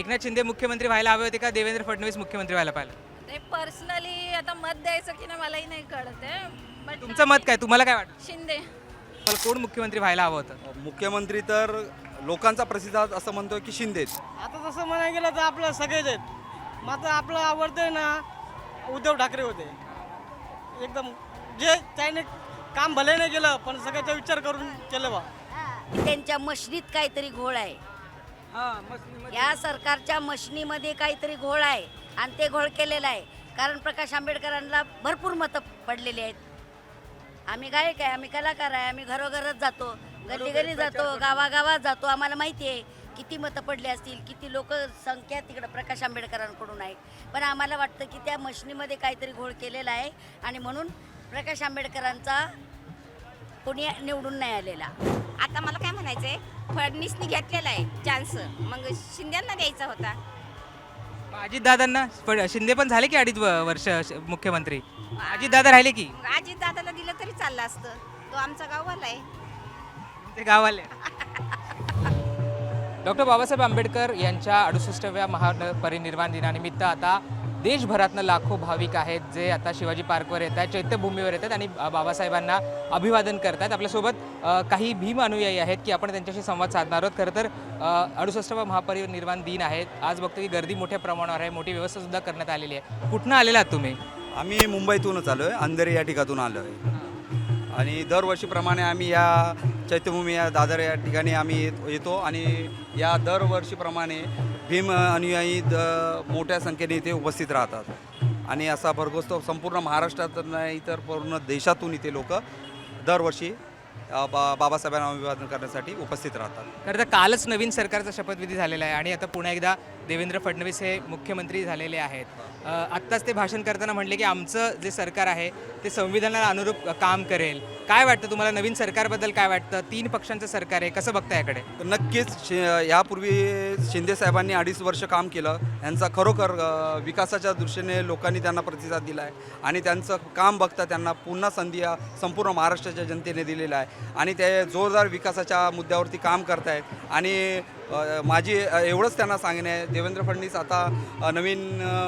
एकनाथ शिंदे मुख्यमंत्री व्हायला हवे होते का? देवेंद्र फडणवीस मुख्यमंत्री व्हायला पाहिजे ते पर्सनली आता मत द्यायचं की नाही मलाही नाही कळत आहे. बट तुमचं मत काय? तुम्हाला काय वाटतं? शिंदे. मला कोण मुख्यमंत्री व्हायला हवं होतं? मुख्यमंत्री तर लोकांचा प्रतिसाद असं म्हणतोय की शिंदेच. आता तसं म्हणायला गेलं तर आपलं सगळेच आहेत. मात्र आपलं आवडतं ना उद्धव ठाकरे होते. एकदम जे त्याने काम भले नाही केलं पण सगळ्याचा विचार करून केलं बा. त्यांच्या मशनीत काहीतरी घोळ आहे. या सरकारच्या मशनीमध्ये काहीतरी घोळ आहे आणि ते घोळ केलेलं आहे. कारण प्रकाश आंबेडकरांना भरपूर मतं पडलेली आहेत. आम्ही गायक आहे आम्ही कलाकार आहे आम्ही घरोघरच जातो. गल्ली गल्ली जातो गावागावात जातो. आम्हाला माहिती आहे किती मतं पडली असतील किती लोक संख्या तिकडं प्रकाश आंबेडकरांकडून आहे. पण आम्हाला वाटतं की त्या मशनीमध्ये काहीतरी घोळ केलेला आहे आणि म्हणून प्रकाश आंबेडकरांचा कोणी निवडून नाही आलेला. आता मला काय म्हणायचंय? फडणीसनी घेतलेला आहे चान्स मग शिंद्यांना द्यायचा होता. अजित दादांना? शिंदे पण झाले की अडीच व- वर्ष श- मुख्यमंत्री? अजित दादा राहिले की? मग अजित दादाला दिलं तरी चाललं असतं. तो आमचा गाववाला आहे. ते गावाले डॉक्टर बाबासाहेब आंबेडकर यांच्या अडुसष्टाव्या महापरिनिर्वाण दिनानिमित्त आता देशभरातनं लाखो भाविक आहेत जे आता शिवाजी पार्कवर येत आहेत चैत्यभूमीवर येतात आणि बाबासाहेबांना अभिवादन करतात आपल्यासोबत काही भीम अनुयायी आहेत की आपण त्यांच्याशी संवाद साधणार आहोत. खरं तर अडुसष्टावा महापरिनिर्वाण दिन आहे. आज बघतो की गर्दी मोठ्या प्रमाणावर आहे मोठी व्यवस्था सुद्धा करण्यात आलेली आहे. कुठनं आलेला आहात तुम्ही? आम्ही मुंबईतूनच आलो आहे अंधेरी या ठिकाणून आलो आहे आणि दरवर्षीप्रमाणे आम्ही या चैत्यभूमी या दादर या ठिकाणी आम्ही येत- येतो आणि या दरवर्षीप्रमाणे भीम अनुयायी द मोठ्या संख्येने इथे उपस्थित राहतात. आणि असा भरघोस संपूर्ण महाराष्ट्रात नाही तर पूर्ण देशातून इथे लोक दरवर्षी बा बाबासाहेबांना अभिवादन करण्यासाठी उपस्थित राहतात. खरं तर कालच नवीन सरकारचा शपथविधी झालेला आहे आणि आता पुन्हा एकदा देवेंद्र फडणवीस हे मुख्यमंत्री झालेले आहेत. आत्ताच ते भाषण करताना म्हणले की आमचं जे सरकार आहे ते संविधानाला अनुरूप काम करेल. काय वाटतं तुम्हाला? नवीन सरकारबद्दल काय वाटतं? तीन पक्षांचं सरकार आहे. कसं बघता याकडे? तर नक्कीच शि यापूर्वी शिंदे साहेबांनी अडीच वर्ष काम केलं. यांचा खरोखर विकासाच्या दृष्टीने लोकांनी त्यांना प्रतिसाद दिला आहे आणि त्यांचं काम बघता त्यांना पुन्हा संधी संपूर्ण महाराष्ट्राच्या जनतेने दिलेला आहे. आणि ते जोरदार विकासाच्या मुद्द्यावरती काम करतायत. आणि माझी एवढंच त्यांना सांगणे. आहे देवेंद्र फडणवीस आता नवीन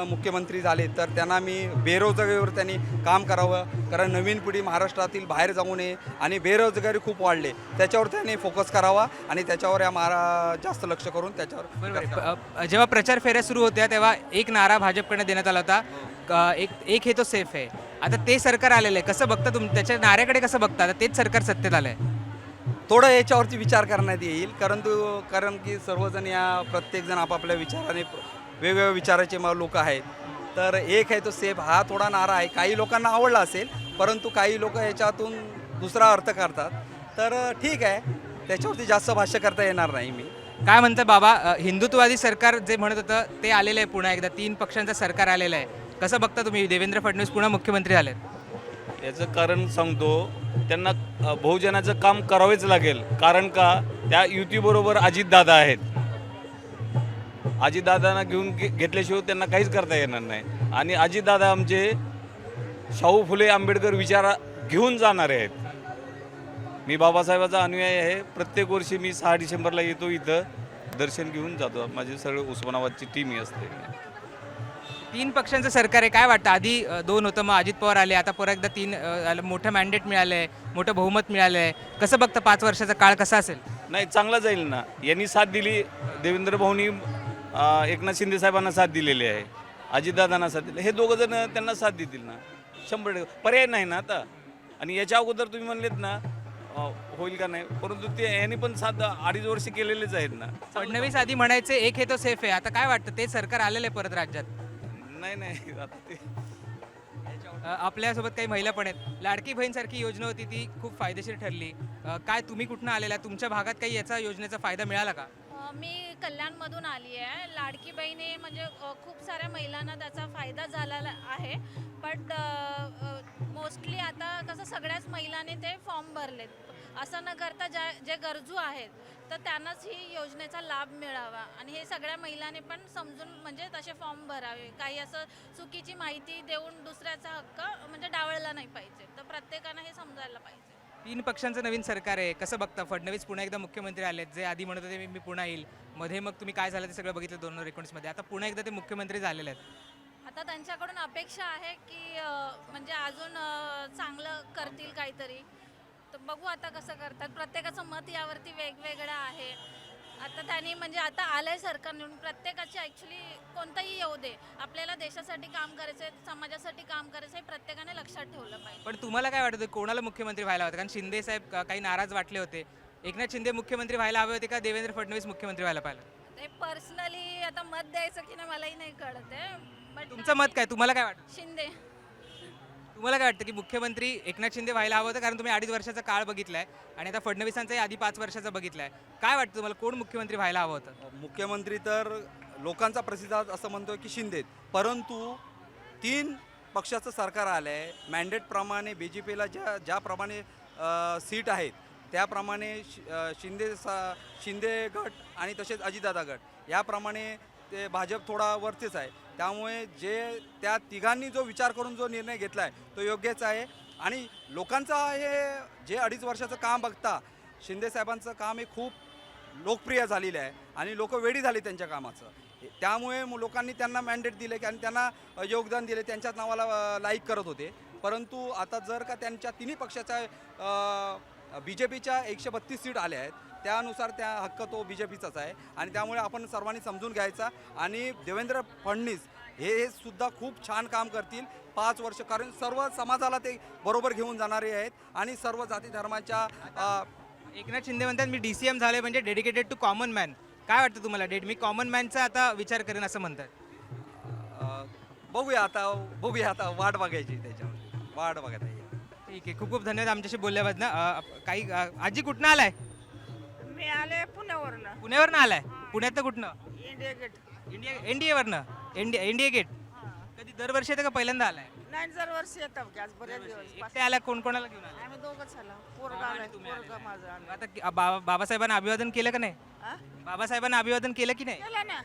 मुख्यमंत्री झाले तर त्यांना मी बेरोजगारीवर त्यांनी काम करावं. कारण नवीन पिढी महाराष्ट्रातील बाहेर जाऊ नये आणि बेरोजगारी खूप वाढले. त्याच्यावर त्यांनी फोकस करावा आणि त्याच्यावर या महारा जास्त लक्ष करून त्याच्यावर जेव्हा प्रचार फेऱ्या सुरू होत्या तेव्हा एक नारा भाजपकडे देण्यात आला होता. एक एक हे तो सेफ आहे. आता ते सरकार आलेलं आहे. कसं बघता तुम त्याच्या नाऱ्याकडे कसं बघता? आता तेच सरकार सत्तेत आलं आहे थोडं याच्यावरती विचार करण्यात येईल. परंतु कारण की सर्वजण या प्रत्येकजण आपापल्या विचाराने वेगवेगळ्या विचाराचे लोक आहेत. तर एक आहे तो सेफ हा थोडा नारा आहे. काही लोकांना आवडला असेल परंतु काही लोक याच्यातून दुसरा अर्थ करतात. तर ठीक आहे. त्याच्यावरती जास्त भाष्य करता येणार नाही मी. काय म्हणतं बाबा हिंदुत्ववादी सरकार जे म्हणत होतं ते आलेलं आहे पुन्हा एकदा. तीन पक्षांचं सरकार आलेलं आहे. कसं बघता तुम्ही? देवेंद्र फडणवीस पुन्हा मुख्यमंत्री झालेत. याचं कारण सांगतो त्यांना बहुजनाचं काम करावेच लागेल. कारण का? त्या युतीबरोबर अजितदादा आहेत. अजितदादांना घेऊन घे- घेतल्याशिवाय त्यांना काहीच करता येणार नाही. आणि अजितदादा आमचे शाहू फुले आंबेडकर विचारा घेऊन जाणारे आहेत. मी बाबासाहेबाचा अनुयायी आहे. प्रत्येक वर्षी मी सहा डिसेंबरला येतो इथं. दर्शन घेऊन जातो. माझी सगळे उस्मानाबादची टीम ही असते. तीन पक्षांचं सरकार आहे. काय वाटतं? आधी अ, दोन होतं मग अजित पवार आले आता परत एकदा तीन अ, आलं. मोठं मॅन्डेट मिळालं आहे मोठं बहुमत मिळालं आहे कसं बघतं पाच वर्षाचा काळ कसा असेल? नाही चांगला जाईल ना. यांनी साथ दिली. देवेंद्र भाऊनी अं, एकनाथ शिंदे साहेबांना साथ दिलेली आहे. अजितदादांना साथ दिली हे दोघं जण त्यांना साथ देतील ना. शंभर टक्के. पर्याय नाही ना आता. आणि याच्या अगोदर तुम्ही म्हणलेत ना अं, होईल का नाही? परंतु ते यांनी पण सात अडीच वर्ष केलेलेच आहेत ना. फडणवीस आधी म्हणायचे एक हे तो सेफ आहे. आता काय वाटतं? ते सरकार आलेलं आहे परत राज्यात. नाही नाही आता ते. अ, आपल्यासोबत काही महिला पण आहेत. लाडकी बहीण सारखी योजना होती ती खूप फायदेशीर ठरली. अ, काय तुम्ही कुठनं आलेला? तुमच्या भागात काही याचा योजनेचा फायदा मिळाला का? अ, मी कल्याणमधून आली आहे. लाडकी बहिणी म्हणजे अ, खूप साऱ्या महिलांना त्याचा फायदा झालेला आहे. बट मोस्टली आता कसं सगळ्याच महिलांनी ते फॉर्म भरलेत. असं न करता ज्या जे गरजू आहेत तर त्यांनाच ही योजनेचा लाभ मिळावा. आणि हे सगळ्या महिलांनी पण समजून म्हणजे तसे फॉर्म भरावे. काही असं चुकीची माहिती देऊन दुसऱ्याचा हक्क म्हणजे डावळला नाही पाहिजे. तर प्रत्येकानं हे समजायला पाहिजे. तीन पक्षांचं नवीन सरकार आहे. कसं बघता? फडणवीस पुन्हा एकदा मुख्यमंत्री आलेत. जे आधी म्हणत होते मी- पुन्हा येईल. मध्ये मग तुम्ही काय झालं ते सगळं बघितलं दोन हजार एकोणीसमध्ये. आता पुन्हा एकदा ते मुख्यमंत्री झालेले आहेत. आता त्यांच्याकडून अपेक्षा आहे की म्हणजे अजून चांगलं करतील काहीतरी. तर बघू आता कसं करतात. प्रत्येकाचं मत यावरती वेगवेगळं आहे. आता त्यांनी म्हणजे आता आलंय सरकार निवडून. प्रत्येकाची ॲक्च्युली कोणतंही येऊ दे. आपल्याला देशासाठी काम करायचं आहे समाजासाठी काम करायचं आहे प्रत्येकाने लक्षात ठेवलं पाहिजे. पण तुम्हाला काय वाटतं कोणाला मुख्यमंत्री व्हायला होतं? कारण शिंदे साहेब काही नाराज वाटले होते. एकनाथ शिंदे मुख्यमंत्री व्हायला हवे होते का? देवेंद्र फडणवीस मुख्यमंत्री व्हायला पाहिजे ते पर्सनली आता मत द्यायचं की नाही मलाही नाही कळत आहे. बट तुमचं मत काय? तुम्हाला काय वाटतं? शिंदे. तुम्हाला काय वाटतं की मुख्यमंत्री एकनाथ शिंदे व्हायला हवं होतं? कारण तुम्ही अडीच वर्षाचा काळ बघितलाय आणि आता फडणवीसांचाही आधी पाच वर्षाचा बघितलाय. काय वाटतं तुम्हाला? कोण मुख्यमंत्री व्हायला हवं होतं? मुख्यमंत्री तर लोकांचा प्रसिद्ध असं म्हणतोय की शिंदेत. परंतु तीन पक्षाचं सरकार आलं आहे मॅन्डेटप्रमाणे बी जे पीला ज्या ज्याप्रमाणे सीट आहेत त्याप्रमाणे शि- शिंदे सा शिंदे गट आणि तसेच अजितदादा गट. याप्रमाणे ते भाजप थोडा वरतीच आहे. त्यामुळे जे त्या तिघांनी जो विचार करून जो निर्णय घेतला आहे तो योग्यच आहे. आणि लोकांचा हे जे अडीच वर्षाचं काम बघता शिंदेसाहेबांचं काम हे खूप लोकप्रिय झालेलं आहे आणि लोक वेडी झाली त्यांच्या कामाचं. त्यामुळे लोकांनी त्यांना मॅन्डेट दिले की आणि त्यांना योगदान दिले त्यांच्याच नावाला लाईक करत होते. परंतु आता जर का त्यांच्या तिन्ही पक्षाच्या बी जे पीच्या एकशे बत्तीस सीट आल्या आहेत त्यानुसार त्या हक्क तो बी जे पीचाच आहे. आणि त्यामुळे आपण सर्वांनी समजून घ्यायचा. आणि देवेंद्र फडणवीस हे हे सुद्धा खूप छान काम करतील. पाच वर्ष कारण सर्व समाजाला ते बरोबर घेऊन जाणारे आहेत. आणि सर्व जाती धर्माच्या एकनाथ शिंदे म्हणतात मी डी सी एम झाले म्हणजे डेडिकेटेड टू कॉमन मॅन काय वाटतं तुम्हाला डेड मी कॉमन मॅनचा आता विचार करेन असं म्हणतात. बघूया आता बघूया आता वाट बघायची त्याच्यावर वाट बघायला ठीक आहे खूप खूप धन्यवाद आमच्याशी बोलल्याबद्दल. काही आजी कुठनं आलाय? मी आले पुण्यावरनं. पुण्यावरनं आलाय? पुण्यात कुठनं? India Gate. India N D एवरनं India India Gate. कधी दरवर्षी येतं का पहिल्यांदा आलाय? नाही जर वर्षी येतात की आज बऱ्याच दिवस एकटे आला कोण कोणाला घेऊन आला आम्ही दोघंच आलो. पोरगा आलाय पोरगा माझं आलं आता की- बाबा बाबासाहेबांना अभिवादन केलं का नाही? हा? बाबासाहेबांना अभिवादन केलं की नाही? केलं ना.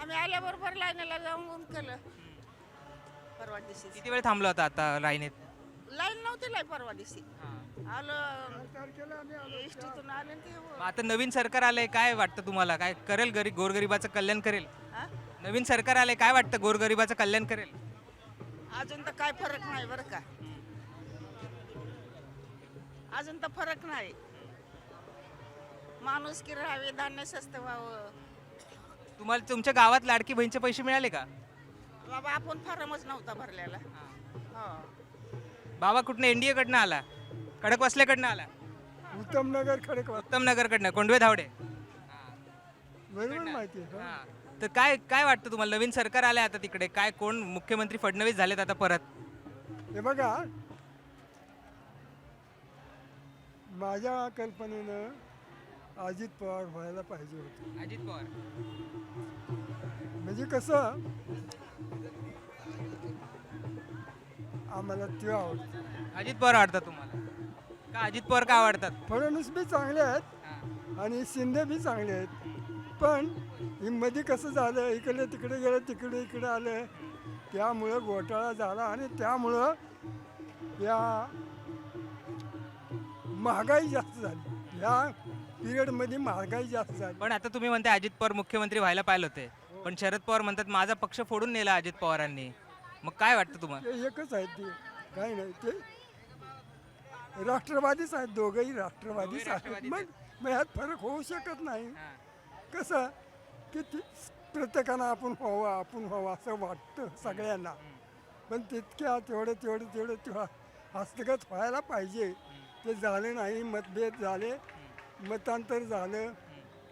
आम्ही आल्याबरोबर लाईनीला जाऊन केलं. परवा दिवशी किती वेळ थांबलो होता आता लाईनीत? लाईन नव्हती लाई परवा दिवशी. आलं. इष्टीतून आले ते. मग आता नवीन सरकार आलंय काय वाटतं तुम्हाला? काय करेल गरीब गोरगरिबाचं कल्याण करेल? हा? नवीन सरकार आलंय काय वाटतं गोरगरिबाचं कल्याण करेल? अजून तर काय फरक नाही बरं का. अजून तर फरक नाही. माणूस की राहावे धान्य स्वस्त व्हावं. तुम्हाला तुमच्या गावात लाडकी बहिणीचे पैसे मिळाले का? बाबा आपण फारमच नव्हता भरलेला. हो. बाबा कुठनं? एनडीए कडनं आला. खडकवासल्याकडनं आला. उत्तम नगर खडकवास. उत्तम नगरकडनं कोंडवे धावडे. बरोबर माहिती आहे हा. तर काय काय वाटतं तुम्हाला? नवीन सरकार आलंय आता तिकडे. काय कोण? मुख्यमंत्री फडणवीस झालेत आता परत. हे बघा. माझ्या कल्पनेनं अजित पवार व्हायला पाहिजे होते. अजित पवार. म्हणजे कसं? आम्हाला ते आवडतं. अजित पवार आवडतात तुम्हाला? का अजित पवार का आवडतात? फडणवीस बी चांगले आहेत. आणि शिंदे बी चांगले आहेत. पण ही मध्ये कसं झालं? इकडे तिकडे गेलं तिकडे इकडे आलं. त्यामुळं घोटाळा झाला आणि त्यामुळं या महागाई जास्त झाली. या पिरियडमध्ये महागाई जास्त झाली. पण आता तुम्ही म्हणता अजित पवार मुख्यमंत्री व्हायला पाहिजे होते. पण शरद पवार म्हणतात माझा पक्ष फोडून नेला अजित पवारांनी. मग काय वाटतं तुम्हाला? ते एकच आहेत ते. काही नाही. ते राष्ट्रवादीच आहेत दोघंही राष्ट्रवादीच आहेत. राष्ट्रवादीच मग मग ह्यात फरक होऊ शकत नाही. कसं? की ती प्रत्येकानं आपण व्हावं आपण व्हावं असं वाटतं सगळ्यांना. पण तितक्या तेवढं तेवढं तेवढं तेवढं हस्तगत व्हायला पाहिजे. ते झालं नाही मतभेद झाले मतांतर झालं.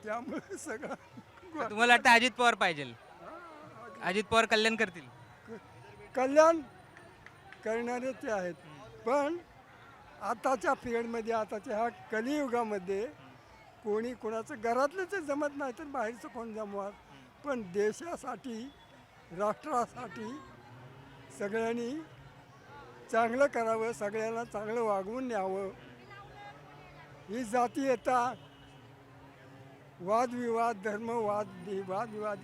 त्यामुळे सगळं तर तुम्हाला वाटतं अजित पवार पाहिजे? अजित पवार कल्याण करतील? कल्याण करणारे ते आहेत. पण आताच्या पिरियडमध्ये आताच्या ह्या कलियुगामध्ये कोणी कोणाचं घरातलं जमत नाही तर बाहेरचं कोण जमणार पण देशासाठी राष्ट्रासाठी सगळ्यांनी चांगलं करावं सगळ्यांना चांगलं वागवून न्यावं. ही जाती येता वादविवाद धर्मवाद वादविवाद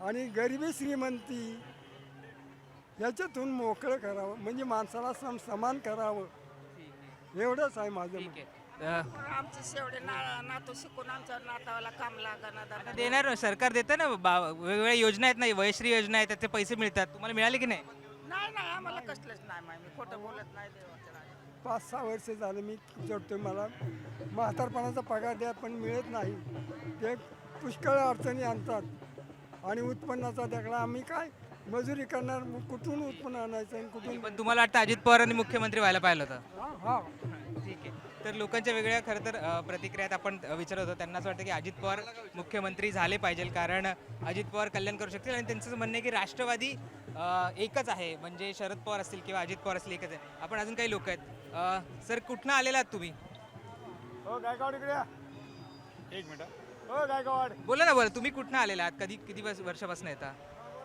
आणि गरिबी श्रीमंती याच्यातून मोकळं करावं. म्हणजे माणसाला सम समान करावं. एवढंच आहे माझं ठीक म्हणणं. आहे अ, आमचे शेवडे ना नातू शिकून आमच्या नातावाला काम लागणार आता देणार ना, सरकार देतं ना बा वेगवेगळ्या योजना आहेत ना वयश्री योजना आहेत त्याचे पैसे मिळतात. तुम्हाला मिळाले की नाही? नाही नाही आम्हाला कसलंच नाही माय मी खोटं बोलत नाही देवाच्या नावाने. पाच सहा वर्ष झालं मी जोडतोय मला म्हातारपणाचा पगार द्या पण मिळत नाही. ते पुष्कळ अडचणी आणतात. आणि उत्पन्नाचा दाखला आम्ही काय मजुरी करणार मग कुठून उत्पन्न आणायचं आणि कुठून पण तुम्हाला वाटतं अजित पवारांनी मुख्यमंत्री व्हायला पाहिलं होतं? हा हा. ठीक आहे. तर लोकांच्या वेगळ्या खरं तर अ, प्रतिक्रिया आहेत आपण अ, विचारत होतो. त्यांना असं वाटतं की अजित पवार मुख्यमंत्री झाले पाहिजे कारण अजित पवार कल्याण करू शकतील. आणि त्यांचं म्हणणं आहे की राष्ट्रवादी अ, एकच आहे. म्हणजे शरद पवार असतील किंवा अजित पवार असतील एकच आहे. आपण अजून काही लोक आहेत. अ, सर कुठनं आलेला आहात तुम्ही? हो गायकवाड इकडे या. एक मिनिट. हो गायकवाड. बोला ना बरं तुम्ही कुठनं आलेला आहात? कधी किती वर्ष- वर्षापासून येता?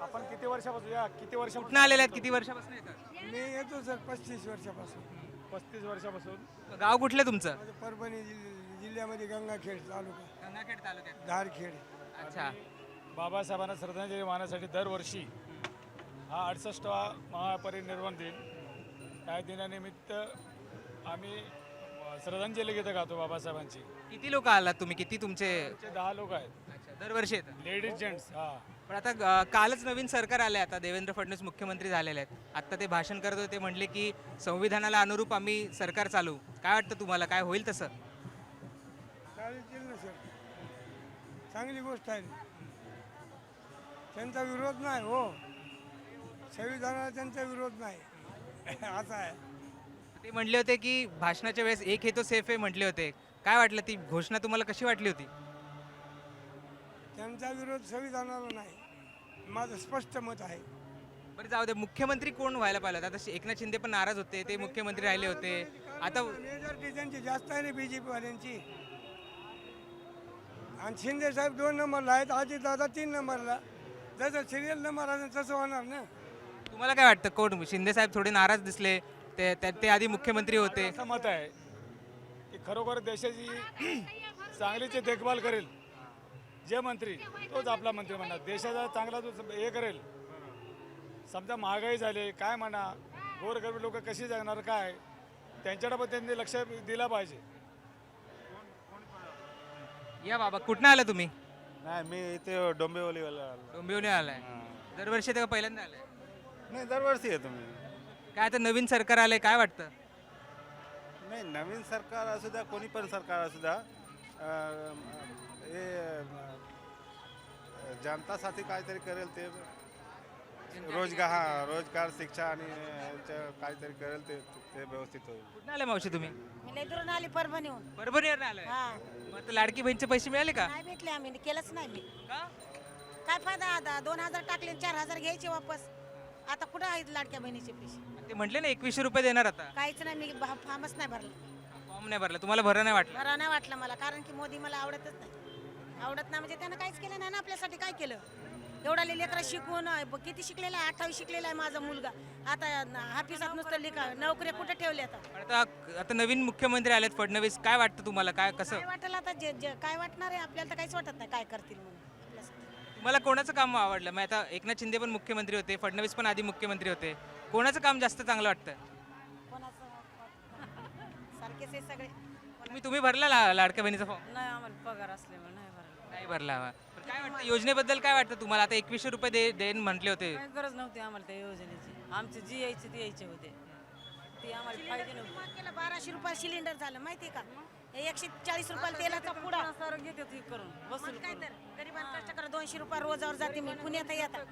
आपण किती वर्षापासून या? किती वर्षापासून? कुठनं आलेला आहेत? किती वर्षापासून येतात? मी येतो सर पस्तीस वर्षापासून. पस्तीस वर्षापासून? गाव कुठलं तुमचं? माझं परभणी जिल्ह- जिल्ह्यामध्ये गंगाखेड तालुका. गंगाखेड तालुक्यात. धारखेड. अच्छा. बाबासाहेबांना श्रद्धांजली वाहण्यासाठी दरवर्षी हा अडसष्टवा महापरिनिर्वाण दिन. या दिनानिमित्त आम्ही अ, श्रद्धांजली गीतं गातो बाबासाहेबांची. किती लोक आलात तुम्ही? किती तुमचे आमचे दहा लोक आहेत. अच्छा दरवर्षी येतात. लेडीज जेंट्स हा. पण आता कालच नवीन सरकार आले आता देवेंद्र फडणवीस मुख्यमंत्री झालेले आहेत. आता ते भाषण करत होते म्हणले की संविधानाला अनुरूप आम्ही सरकार चालू काय वाटतं तुम्हाला? काय होईल तसं? चालेल ना सर. चांगली गोष्ट आहे. त्यांचा विरोध नाही हो. संविधानाला त्यांचा विरोध नाही. असं आहे. ते म्हणले होते की भाषणाच्या वेळेस एक हे तो सेफ आहे म्हटले होते. काय वाटलं ती घोषणा तुम्हाला कशी वाटली होती? त्यांचा विरोध संविधानाला नाही. माझं स्पष्ट मत आहे. बरं जाऊ दे. मुख्यमंत्री कोण व्हायला पाहिलं होतं? आता एकनाथ शिंदे पण नाराज होते ते मुख्यमंत्री राहिले होते. आता मेजॉरिटी त्यांची जास्त आहे ना बी जे पीवाल्यांची आणि शिंदे साहेब दोन नंबरला आहेत अजित दादा तीन नंबरला. जसं सिरियल नंबर आहे तसं होणार ना. तुम्हाला काय वाटतं? कोण? शिंदे साहेब थोडे नाराज दिसले. ते ते- ते आधी मुख्यमंत्री होते. असं मत आहे की खरोखर देशाची चांगलीची देखभाल करेल. जे मंत्री तोच आपला मंत्री म्हणणार. देशाचा चांगला जो हे करेल. समजा महागाई झाली काय म्हणा गोरगरीब लोक कशी जगणार काय? त्यांच्याकडे पण त्यांनी लक्ष दिलं पाहिजे. या बाबा कुठनं आला तुम्ही? नाही मी इथे डोंबिवलीवाला आलो. डोंबिवली आलाय. दरवर्षी तेव्हा पहिल्यांदा आलाय. नाही दरवर्षी येतो मी. काय आता नवीन सरकार आलंय काय वाटतं? नाही नवीन सरकार असू द्या कोणी पण सरकार असू द्या अं, हे जनतासाठी काहीतरी करेल ते. रोजगार हा रोजगार शिक्षा आणि याचं काहीतरी करेल ते ते व्यवस्थित होईल. कुठनं आले मावशी तुम्ही? मी आली परभणीहून परभणीवर आलाय? हा. मग आता लाडकी बहिणीचे पैसे मिळाले का? नाही भेटले आम्ही केलंच नाही मी. का? काय फायदा आता? दोन हजार टाकले चार हजार घ्यायचे वापस. आता कुठं आहेत लाडक्या बहिणीचे पैसे? ते म्हटले ना एकवीसशे रुपये देणार आता. काहीच नाही मी भा- फॉर्मच नाही भरला. फॉर्म नाही भरला. तुम्हाला भरा नाही वाटलं? बरं नाही वाटलं मला कारण की मोदी मला आवडतच नाही. आवडत नाही. म्हणजे त्यानं काहीच केलं नाही ना आपल्यासाठी. काय केलं? एवढा लेकरं शिकून किती शिकलेला आहे? अठ्ठावीस शिकलेला आहे माझा मुलगा. आता न- हाफिसात नुसतं लिखा नोकऱ्या कुठे ठेवले आता? आता आता नवीन मुख्यमंत्री आलेत फडणवीस. काय वाटतं तुम्हाला? काय कसं? काय वाटेल आता? जे जे काय वाटणार आहे? आपल्याला तर काहीच वाटत नाही. काय करतील म्हणून? आपल्यासाठी. तुम्हाला कोणाचं काम आवडलं? मग आता एकनाथ शिंदे पण मुख्यमंत्री होते. फडणवीस पण आधी मुख्यमंत्री होते. कोणाचं काम जास्त चांगलं वाटतं? कोणाचं? सारखेच आहे सगळे. तुम्ही तुम्ही भरला ला- लाडक्या बहिणीचा फॉर्म नाही आम्हाला पगार असल्यामुळे नाही भरला. पण काय वाटतं योजनेबद्दल काय वाटतं तुम्हाला? आता एकवीसशे रुपये दे देन म्हटले होते. गरज नव्हती आम्हाला त्या योजनेची. आमचे जी यायचे ते यायचे होते. ती आम्हाला पाहिजे नव्हती. बाराशे रुपये सिलेंडर झालं माहिती का? हे एकशे चाळीस रुपयाला तेलाचा पुडा. सारं घेते ती करून वसूल मग काय तर गरिबांना कष्टकर दोनशे रुपये रोजावर जाते मी. पुण्यात येतात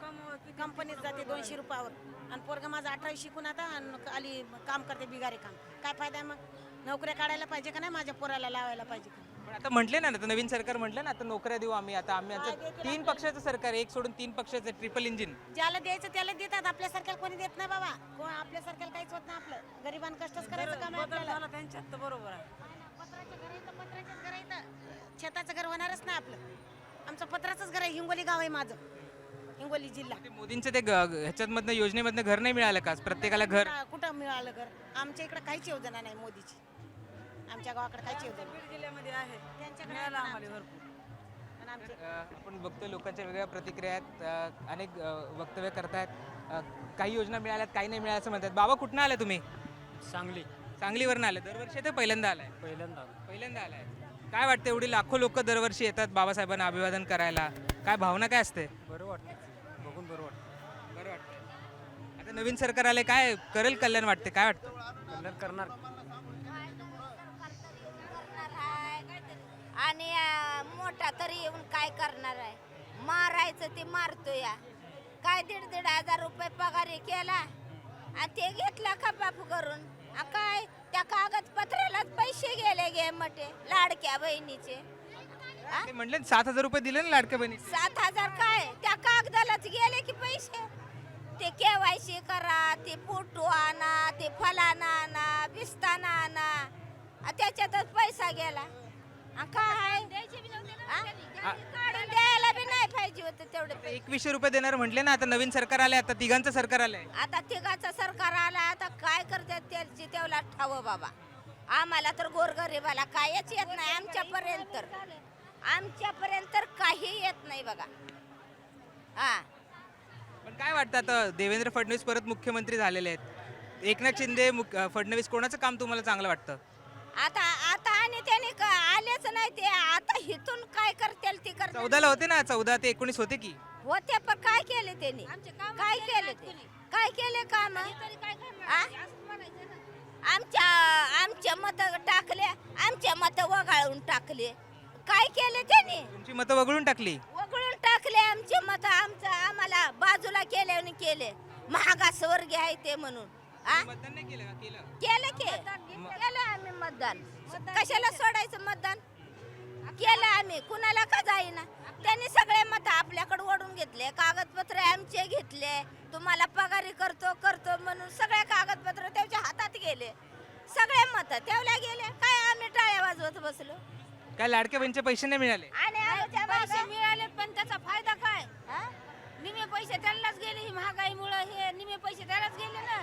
कंपनीत जाते दोनशे रुपयावर. आणि पोरगा माझा अठरावी शिकून आता आणि आली काम करते बिगारी काम. काय फायदा आहे मग? नोकऱ्या काढायला पाहिजे का नाही? माझ्या पोराला लावायला पाहिजे का? पण आता म्हटले ना आता नवीन सरकार म्हटलं ना आता नोकऱ्या देऊ आम्ही आता आम्ही आता तीन पक्षाचं सरकार आहे, एक सोडून तीन पक्षाचं ट्रिपल इंजिन ज्याला द्यायचं त्याला देतात आपल्यासारख्याला कोणी देत नाही बाबा. कोण आपल्यासारख्याला काहीच होत नाही आपलं. गरिबांना कष्टच करायचं काम आहे बदल आपल्याला. झाला त्यांच्यात तर बरोबर आहे. पत्राचं घर आहे तर पत्राचंच घर आहे तर. शेताचं घर होणारच नाही आपलं. आमचं पत्राचंच घर आहे हिंगोली गाव आहे माझं. हिंगोली जिल्हा. ते मोदींचं ते ह्याच्यातमधनं योजनेमधनं घर नाही मिळालं का? प्रत्येकाला घर कुठं- कुठं मिळालं घर? आमच्या इकडे काहीच योजना नाही मोदीची. आमच्या गावाकडे नाही. बीड जिल्ह्यामध्ये आहे. त्यांच्याकडे मिळालं आहे पण आम्हाला आमच्या- भरपूर. पण आमच्या अ, आपण बघतोय लोकांच्या वेगळ्या प्रतिक्रिया आहेत. अ, अनेक अ, वक्तव्य करतायत. अ, काही योजना मिळाल्यात काही नाही मिळाल्या असं म्हणतात. बाबा कुठनं आले तुम्ही? सांगली. सांगलीवरनं आले दरवर्षी येतं पहिल्यांदा आलाय. पहिल्यांदा पहिल्यांदा आलाय. काय वाटतं एवढी लाखो लोक दरवर्षी येतात बाबासाहेबांना अभिवादन करायला? काय भावना काय असते? बरं वाटतं बघून बरं वाटतं बरं वाटतं आता नवीन सरकार आले काय करेल कल्याण वाटते काय वाटतं? कल्याण करणार. आणि मोठा तरी येऊन काय करणार आहे? मारायचं ते मारतो या. काय दीड दीड हजार रुपये पगारी केला आणि ते घेतला का बापू करून काय? त्या कागदपत्रालाच पैसे गेले गे मटे लाडक्या बहिणीचे. म्हणले सात हजार रुपये दिले ना लाडक्या बहिणी सात हजार काय? त्या कागदालाच गेले की पैसे? ते केवायसी करा ते फोटो आणा ते फलाना आणा बिस्ताना आणा. त्याच्यातच पैसा गेला. आ, काय आ? काढून द्यायला बी नाही पाहिजे होतं तेवढे पैसे. एकवीसशे रुपये देणार म्हटले ना आता नवीन सरकार आले आता तिघांचं सरकार आलंय. आता तिघाचं सरकार आला आता काय करतात त्याची तेवढा ठाव बाबा. आम्हाला तर गोरगरीबाला कायच येत नाही आमच्यापर्यंत. तर आमच्यापर्यंत तर काही येत नाही बघा. हा. पण काय वाटतं आता देवेंद्र फडणवीस परत मुख्यमंत्री झालेले आहेत? एकनाथ शिंदे मुख- अं, फडणवीस कोणाचं काम तुम्हाला चांगलं वाटतं? आता आता आणि त्याने क- आलेच नाही ते. आता हिथून काय करतील ती करतील. चौदाला होते ना चौदा ते एकोणीस होते की. होते पण काय केले त्यांनी? काय केले ते? काय केले काम? आमच्या आमच्या मत टाकले आमच्या मत वगाळून टाकले. काय केले त्यांनी? तुमची मतं वगळून टाकली. वगळून टाकले आमचे मत आमचं आम्हाला बाजूला केले आणि केले. महागासवर्गीय आहे ते म्हणून. आ? मतदान नाही केलं का? केलं. केलं की. केलं आम्ही मतदान. कशाला सोडायचं मतदान? केलं आम्ही. कुणाला का जाईना? त्यांनी सगळे मत आपल्याकडे ओढून घेतले. कागदपत्र आमचे घेतले. तुम्हाला पगारी करतो करतो म्हणून सगळे कागदपत्र त्याच्या हातात गेले. सगळे मत तेवढ्या गेले. काय आम्ही टाळ्या वाजवत बसलो? काय लाडक्या बहिणीचे पैसे नाही मिळाले? आणि आमच्या पैसे मिळाले पण त्याचा फायदा काय? निमे पैसे त्यांनाच गेले ही महागाईमुळे हे निमे पैसे त्यालाच गेले ना.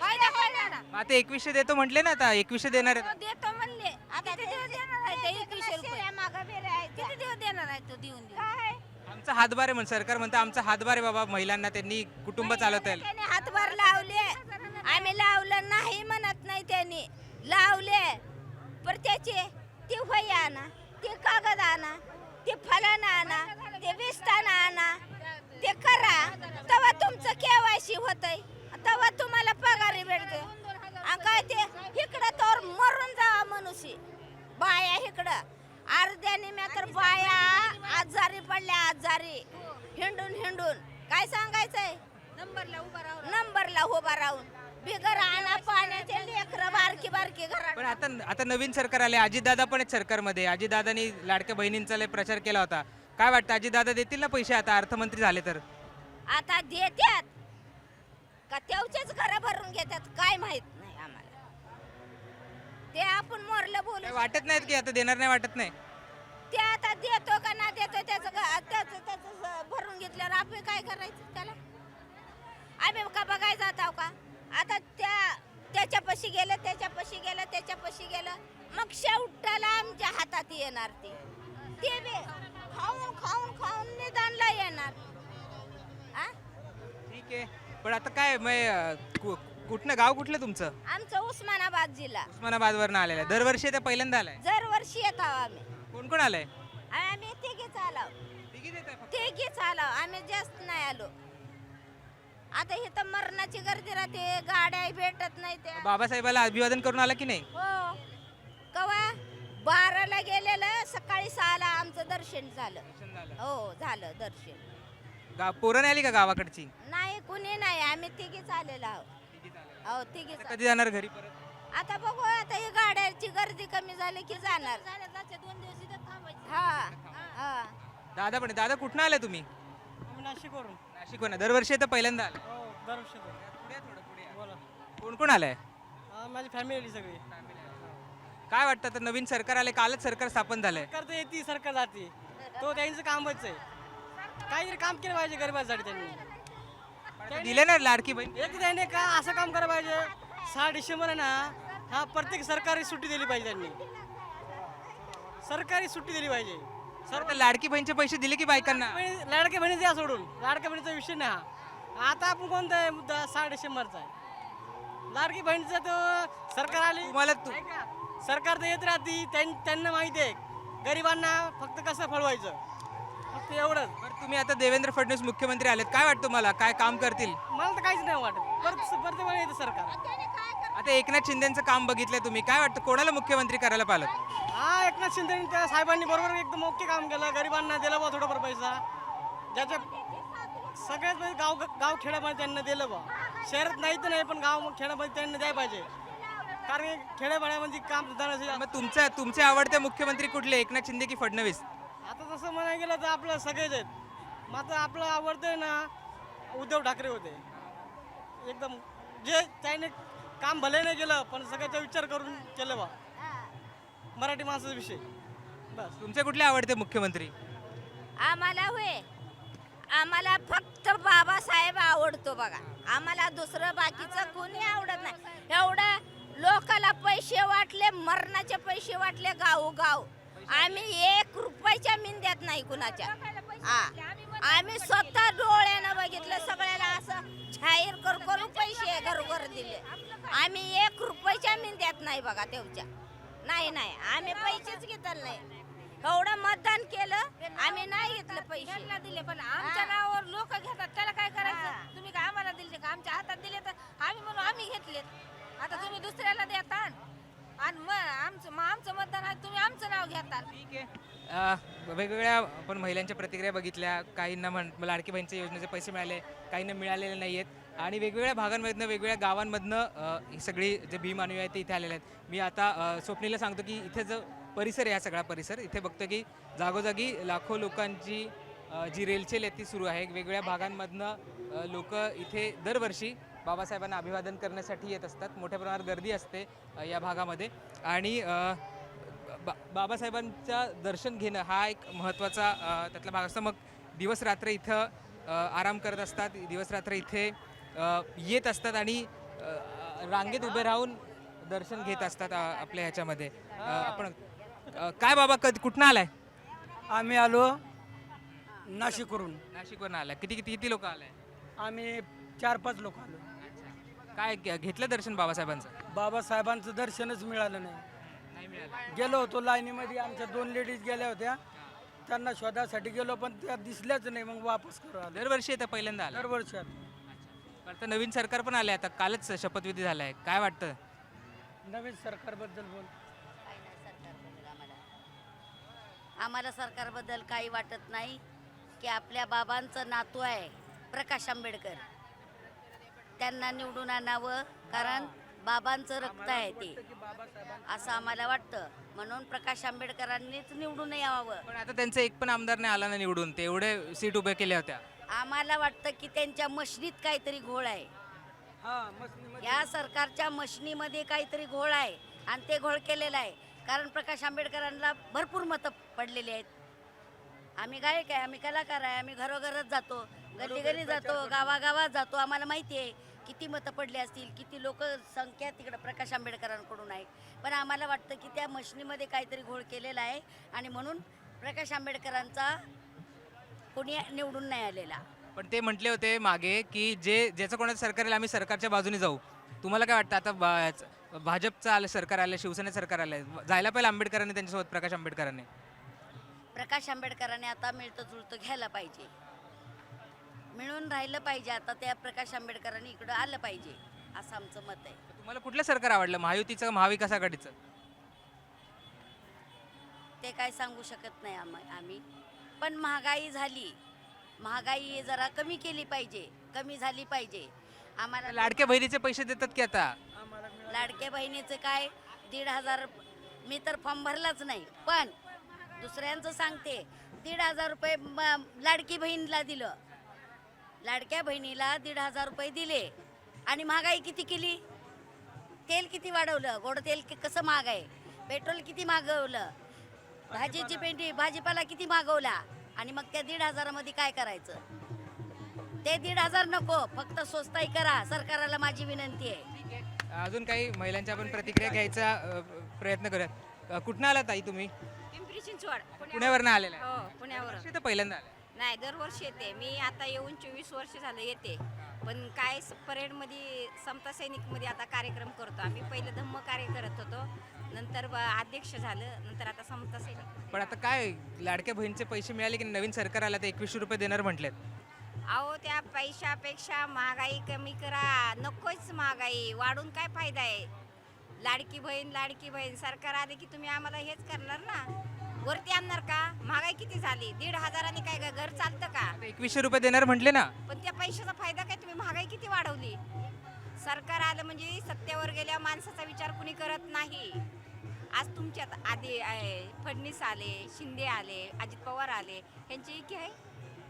फायदा आता एकवीसशे देतो म्हटले ना आता एकवीसशे देणार आहेत तो देतो म्हणले. आता किती दिवस देणार आहे ते एकवीसशे रुपये? किती दिवस देणार आहे तो देऊन काय? आमचा हातभार आहे म्हण सरकार म्हणतं आमचा हातभार आहे बाबा महिलांना त्यांनी कुटुंब चालवता येईल. त्याने हातभार लावले. आम्ही लावलं नाही म्हणत नाही त्यांनी. लावले. पर त्याचे ते वही आणा ते कागद आणा ते फलन आणा ते विस्तान आणा. ते करा. तेव्हा तुमचं केवायसी होतंय. तेव्हा तुम्हाला पगारी भेटते काय ते इकडं तर मरून जावा मनुष्य. बाया इकडं. अर्ध्याने म्या तर बाया आजारी पडल्या आजारी. हिंडून हिंडून. काय सांगायचंय? नंबरला उभा राहून. नंबरला उभा राहून. बिगर आणा पाण्याचे लेकरं बारकी बारकी घरात. पण आता आता नवीन सरकार आले. अजितदादा पण आहेत सरकारमध्ये. अजितदादांनी लाडक्या बहिणींचा लय प्रचार केला होता. काय वाटतं अजितदादा देतील ना पैसे? आता अर्थमंत्री झाले तर. आता देत्यात. का तेवचेच घर भरून घेतात काय माहीत नाही आम्हाला. ते आपण मोरलं बोलू वाटत नाहीत की आता देणार नाही वाटत नाही? ते आता देतो का ना देतो त्याचं त्याचं त्याचं स- भरून घेतल्यावर आपण काय करायचं त्याला? आम्ही का बघायला जात आहो का? आता त्या त्याच्यापाशी गेलं त्याच्यापाशी गेलं त्याच्यापाशी गेलं मग शेवटाला आमच्या हातात येणार ते. ते बी खाऊन खाऊन खाऊन निदानला येणार. आ? ठीक आहे. पण आता काय मग कु- कुठनं गाव कुठलं तुमचं? आमचं उस्मानाबाद जिल्हा. उस्मानाबादवरनं आलेलं आहे. दरवर्षी ते पहिल्यांदा आलाय? दरवर्षी येत आहो आम्ही. कोण कोण आलंय? आम्ही तिघीच आलो. तिघीच आलो. आम्ही जास्त नाही आलो. आता इथं मरणाची गर्दी राहते. गाड्या भेटत नाही त्या. बाबासाहेबाला अभिवादन करून आला की नाही? हो. कवा? बाराला गेलेलं सकाळी सहाला आमचं दर्शन झालं. हो झालं दर्शन. गा पोरं नाही आली का गावाकडची? नाही कुणी नाही. आम्ही तिघीच आलेलो आहोत. हो तिघीच कधी जाणार घरी परत? आता बघू आता ही गाड्याची गर्दी कमी झाली की जाणार. दोन दिवस हा हा. दादा पण. दादा कुठनं आले तुम्ही? आम्ही नाशिकवरून. नाशिक दरवर्षी तर पहिल्यांदा आले हो दरवर्षी. बोला. कोण कोण आलंय? हा, माझी फॅमिली सगळी. काय वाटतं तर नवीन सरकार आले कालच सरकार स्थापन झालंय? सरकार तर येते सरकार जाते. तो त्यांचं कामच आहे. काहीतरी काम केलं पाहिजे गरिबांसाठी त्यांनी. दिले ना लाडकी बहीण? एक त्याने का असं काम करायला पाहिजे? सहा डिसेंबर ना हा प्रत्येक सरकारी सुट्टी दिली पाहिजे त्यांनी. सरकारी सुट्टी दिली पाहिजे. सर तर लाडकी बहीणचे पैसे दिले की बायकांना? बहिणी- लाडक्या बहिणी द्या सोडून. लाडक्या बहिणीचा विषय नाही हा. आता आपण कोणता आहे मुद्दा? सहा डिसेंबरचा आहे. लाडकी बहिणीचं तो सरकार आली. तुम्हाला तु- ऐका, सरकार तर येत राहते त्यां- त्यांना माहिती आहे. गरिबांना फक्त कसं फळवायचं? फक्त एवढंच. बरं तुम्ही आता देवेंद्र फडणवीस मुख्यमंत्री आलेत. काय वाटतं मला काय काम करतील? मला तर काहीच नाही वाटत. परत परत वेळी येतं सरकार. आता एकनाथ शिंदेचं काम बघितलंय तुम्ही. काय वाटतं? कोणाला मुख्यमंत्री करायला पाहिलं हा एकनाथ शिंदे त्या साहेबांनी बरोबर एकदम ओके काम केलं. गरिबांना दिला बा थोडंफार पैसा. ज्याच्या सगळ्यात पहिले गाव गाव खेड्यामध्ये त्यांना दिलं बा शहरात नाही तर नाही पण गाव खेड्यामध्ये त्यांना द्यायला पाहिजे. कारण की खेड्यापाड्यामध्ये काम सुधारण्यासाठी मग तुमच्या तुमचे आवडते मुख्यमंत्री कुठले? एकनाथ शिंदे की फडणवीस? आता तसं म्हणायला गेलं तर आपलं सगळेच आहेत. मग आता आपलं आवडतंय ना उद्धव ठाकरे होते. एकदम जे त्याने काम भले नाही केलं पण सगळ्याचा विचार करून केलं बा. मराठी माणसाचा विषय. बस. तुमचे कुठले आवडते मुख्यमंत्री? आम्हाला होय. आम्हाला फक्त बाबासाहेब आवडतो बघा. आम्हाला दुसरं बाकीचं कोणी आवडत नाही. एवढं लोकाला पैसे वाटले मरणाचे पैसे वाटले गाव गाव आम्ही एक रुपयाच्या मिंद्यात नाही कुणाच्या. हा. आम्ही स्वतः डोळ्यानं बघितलं सगळ्याला असं जाहीर कर करून पैसे घरोघर दिले. आम्ही एक रुपयाच्या मिंद्यात नाही बघा तेवच्या नाही नाही. आम्ही पैसेच घेतले नाही. एवढं मतदान केलं आम्ही नाही घेतलं पैसे. दिले पण आमच्या नावावर लोक घेतात. त्याला काय करायचं? तुम्ही काय आम्हाला दिले? का आमच्या हातात दिले तर आम्ही म्हणून आम्ही घेतले आता तुम्ही दुसऱ्याला देता आणि मग आमचं मग आमचं मतदान आहे तुम्ही आमचं नाव घेता ठीक आहे. वेगवेगळ्या आपण महिलांच्या प्रतिक्रिया बघितल्या. काहींना म्हण लाडकी बहिणीच्या योजनेचे पैसे मिळाले काहींना मिळालेले नाही आहेत आणि वेगवेगळ्या भागांमधनं वेगवेगळ्या गावांमधनं अ, ही सगळी जे भीम अनुयायी आहेत ते इथे आलेले आहेत. मी आता अ, स्वप्नीला सांगतो की इथे जो परिसर आहे हा सगळा परिसर इथे बघतो की जागोजागी लाखो लोकांची अ, जी रेलचेल आहे ती सुरू आहे. वेगवेगळ्या भागांमधनं लोक इथे दरवर्षी बाबासाहेबांना अभिवादन करण्यासाठी येत असतात. मोठ्या प्रमाणात गर्दी असते या भागामध्ये. आणि बा बाबासाहेबांचं दर्शन घेणं हा एक महत्त्वाचा त्यातला भाग असतो. मग दिवस रात्र इथं आराम करत असतात. दिवस रात्र इथे येत असतात आणि रांगेत उभे राहून दर्शन घेत असतात आपल्या ह्याच्यामध्ये. आपण काय बाबा कधी कुठनं आलाय? आम्ही आलो नाशिकवरून. नाशिकवरून आलाय. किती किती किती लोक आलाय? आम्ही चार पाच लोक आलो. काय घे- घेतलं दर्शन बाबासाहेबांचं? बाबासाहेबांचं दर्शनच मिळालं नाही. नाही मिळालं. गेलो होतो लाईनीमध्ये आमच्या दोन लेडीज गेल्या होत्या. त्यांना शोधासाठी गेलो पण त्या दिसल्याच नाही मग वापस करू आलो. दरवर्षी येतं पहिल्यांदा आलं. दरवर्षात आता नवीन सरकार पण आलंय आता. कालच शपथविधी झालाय. काय वाटतं? नवीन सरकारबद्दल बोल. आम्हाला सरकारबद्दल काही वाटत नाही की आपल्या बाबांचं नातू आहे प्रकाश आंबेडकर. त्यांना निवडून आणावं कारण बाबांचं रक्त आहे ते. असं आम्हाला वाटतं. म्हणून प्रकाश आंबेडकरांनीच निवडून यावं. पण आता त्यांचं एक पण आमदार नाही आला ना निवडून ते एवढे सीट उभे केल्या होत्या. आम्हाला वाटतं की त्यांच्या मशनीत काहीतरी घोळ आहे. हा या सरकारच्या मशनीमध्ये काहीतरी घोळ आहे आणि ते घोळ केलेलं आहे. कारण प्रकाश आंबेडकरांना भरपूर मतं पडलेली आहेत. आम्ही गायक आहे आम्ही कलाकार आहे आम्ही घरोघरच जातो. गल्ली गल्ली जातो गावागावात जातो. आम्हाला माहिती आहे किती मतं पडली असतील किती लोक संख्या तिकडं प्रकाश आंबेडकरांकडून आहे. पण आम्हाला वाटतं की त्या मशनीमध्ये काहीतरी घोळ केलेला आहे आणि म्हणून प्रकाश आंबेडकरांचा कोणी निवडून नाही आलेला. पण ते म्हटले होते मागे की जे ज्याचं कोणाचं सरकार आलं आम्ही सरकारच्या बाजूने जाऊ. तुम्हाला काय वाटतं? आता भाजपचं आलं सरकार आलं शिवसेना सरकार आलं जायला पाहिजे आंबेडकरांनी त्यांच्यासोबत प्रकाश आंबेडकरांनी? प्रकाश आंबेडकरांनी आता मिळतं जुळतं घ्यायला पाहिजे. मिळून राहिलं पाहिजे. आता त्या प्रकाश आंबेडकरांनी इकडं आलं पाहिजे असं आमचं मत आहे. तुम्हाला कुठलं सरकार आवडलं? महायुतीचं महाविकास आघाडीचं? ते काय सांगू शकत नाही आम आम्ही. पण महागाई झाली. महागाई जरा कमी केली पाहिजे कमी झाली पाहिजे. आम्हाला लाडक्या बहिणीचे पैसे देतात की आता? लाडक्या बहिणीचं काय? दीड हजार मी तर फॉर्म भरलाच नाही. पण दुसऱ्यांचं सांगते दीड हजार रुपये म- लाडकी बहिणीला दिलं. लाडक्या बहिणीला दीड हजार रुपये दिले. आणि महागाई किती केली? तेल किती वाढवलं? गोड तेल कि- कसं महाग आहे पेट्रोल किती मागवलं? भाजीची पेंडी भाजीपाला किती मागवला? आणि मग त्या दीड हजारामध्ये काय करायचं? ते दीड हजार नको फक्त स्वस्ताई करा. सरकाराला माझी विनंती आहे. अजून काही महिलांच्या आपण प्रतिक्रिया घ्यायचा प्रयत्न करूया अ, कुठनं आला ताई तुम्ही? पिंपरी चिंचवड पुण्यावरनं. आलेला हो पुण्यावर पहिल्यांदा आले नाही दरवर्षी येते. मी आता येऊन चोवीस वर्ष झालं येते. पण काय परेडमध्ये समता सैनिकमध्ये आता कार्यक्रम करतो आम्ही. पहिले धम्म कार्य करत होतो. नंतर ब- अध्यक्ष झालं. नंतर आता समता सैनिक. पण आता काय लाडक्या बहिणीचे पैसे मिळाले की नवीन सरकार आलं तर एकवीसशे रुपये देणार म्हटलेत. अहो त्या पैशापेक्षा महागाई कमी करा. नकोच महागाई. वाढून काय फायदा आहे? लाडकी बहीण लाडकी बहीण. सरकार आले की तुम्ही आम्हाला हेच करणार ना? वरती आणणार का? महागाई किती झाली? दीड हजारांनी काय ग- घर चालतं का? आता एकवीसशे रुपये देणार म्हटले ना. पण त्या पैशाचा फायदा काय? तुम्ही महागाई किती वाढवली? सरकार आलं म्हणजे सत्तेवर गेल्या माणसाचा विचार कुणी करत नाही. आज तुमच्यात आधी आहे, फडणवीस आले शिंदे आले अजित पवार आले ह्यांची एकी आहे.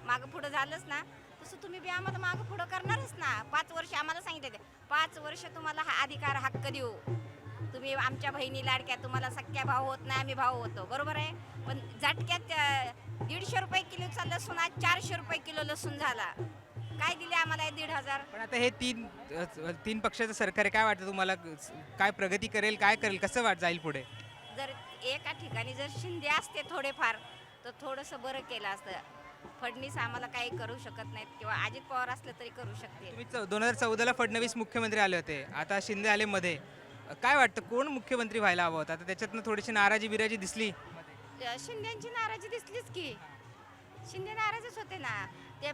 मागं पुढं झालंच ना. तसं तुम्ही बी आम्हाला मागं पुढं करणारच ना. पाच वर्ष आम्हाला सांगितलं. पाच वर्ष तुम्हाला हा अधिकार हक्क देऊ. तुम्ही आमच्या बहिणी लाडक्या तुम्हाला सख्या भाऊ होत नाही आम्ही भाऊ होतो. बरोबर आहे? पण झटक्यात दीडशे रुपये किलोचा लसूण आज चारशे रुपये किलो लसूण झाला. काय दिले आम्हाला हे दीड हजार? पण आता हे तीन तीन पक्षाचं सरकार आहे काय वाटतं तुम्हाला? काय प्रगती करेल काय करेल कसं वाट जाईल पुढे? जर एका ठिकाणी जर शिंदे असते थोडेफार तर थोडंसं बरं केलं असतं. फडणवीस आम्हाला काही करू शकत नाहीत किंवा अजित पवार असलं तरी करू शकते दोन हजार चौदाला फडणवीस मुख्यमंत्री आले होते. आता शिंदे आले मध्ये. काय वाटतं कोण मुख्यमंत्री व्हायला हवं होतं? आता त्याच्यातनं थोडीशी नाराजी बिराजी दिसली. शिंदेची नाराजी दिसलीच की. शिंदे नाराजच होते ना. ते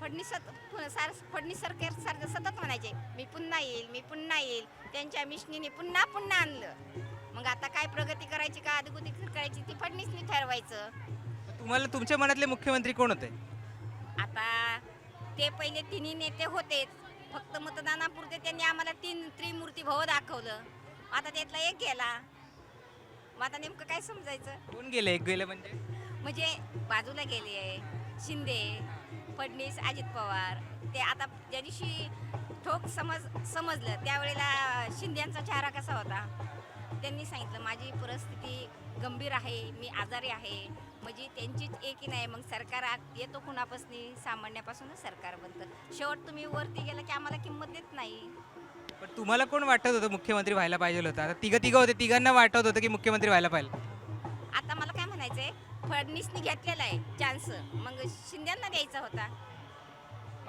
फडणीस सार- फडणीस सरकार सारखं सतत म्हणायचे मी पुन्हा येईल मी पुन्हा येईल. त्यांच्या मिशनीने पुन्हा पुन्हा आणलं. मग आता काय प्रगती करायची का अधोगती करायची ती फडणीसनी ठरवायचं. तुम्हाला तुमच्या मनातले मुख्यमंत्री कोण होते? आता ते पहिले तिन्ही नेते होतेच. फक्त मतदानापुरते त्यांनी आम्हाला तीन त्रिमूर्ती भाव दाखवलं. आता त्यातला एक गेला. मग आता नेमकं काय समजायचं? कोण गेले एक गेले म्हणजे? म्हणजे बाजूला गेले शिंदे फडणवीस अजित पवार. ते आता ज्या दिवशी ठोक समज समजलं त्यावेळेला शिंद्यांचा चेहरा कसा होता? त्यांनी सांगितलं माझी परिस्थिती गंभीर आहे मी आजारी आहे. म्हणजे त्यांचीच एकी नाही मग सरकार येतो कुणापासून? सामान्यापासूनच सरकार बनतं. शेवट तुम्ही वरती गेला की आम्हाला किंमत देत नाही. पण तुम्हाला कोण वाटत होतं मुख्यमंत्री व्हायला पाहिजे होतं? आता तिघं तिघं होते तिघांना वाटत होतं की मुख्यमंत्री व्हायला पाहिजे. आता मला काय म्हणायचंय? फडणवीसनी घेतलेला आहे चान्स मग शिंद्यांना द्यायचा होता.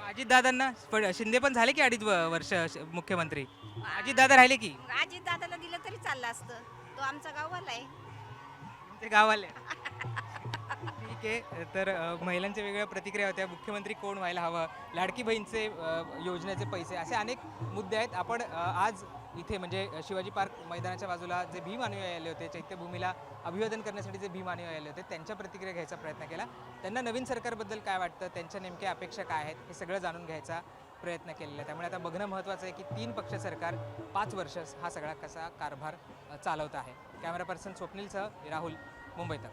अजित दादांना शिंदे पण झाले की अडीच व- वर्ष श- मुख्यमंत्री? अजित दादा राहिले की? मग अजित दादाला दिलं तरी चाललं असतं. तो आमचा गाववाला आहे. ते गावाले आहे तर महिलांच्या वेगळ्या प्रतिक्रिया होत्या. मुख्यमंत्री कोण व्हायला हवं? लाडकी बहीणचे योजनेचे पैसे असे अनेक मुद्दे आहेत. आपण आज इथे म्हणजे शिवाजी पार्क मैदानाच्या बाजूला जे भीम अनुयायी आले होते चैत्यभूमीला अभिवादन करण्यासाठी जे भीम अनुयायी आले होते त्यांच्या प्रतिक्रिया घ्यायचा प्रयत्न केला. त्यांना नवीन सरकारबद्दल काय वाटतं? त्यांच्या नेमक्या अपेक्षा काय आहेत? हे सगळं जाणून घ्यायचा प्रयत्न केलेला आहे. त्यामुळे आता बघणं महत्त्वाचं आहे की तीन पक्ष सरकार पाच वर्ष हा सगळा कसा कारभार चालवत आहे. कॅमेरा पर्सन स्वप्नीलसह राहुल मुंबईत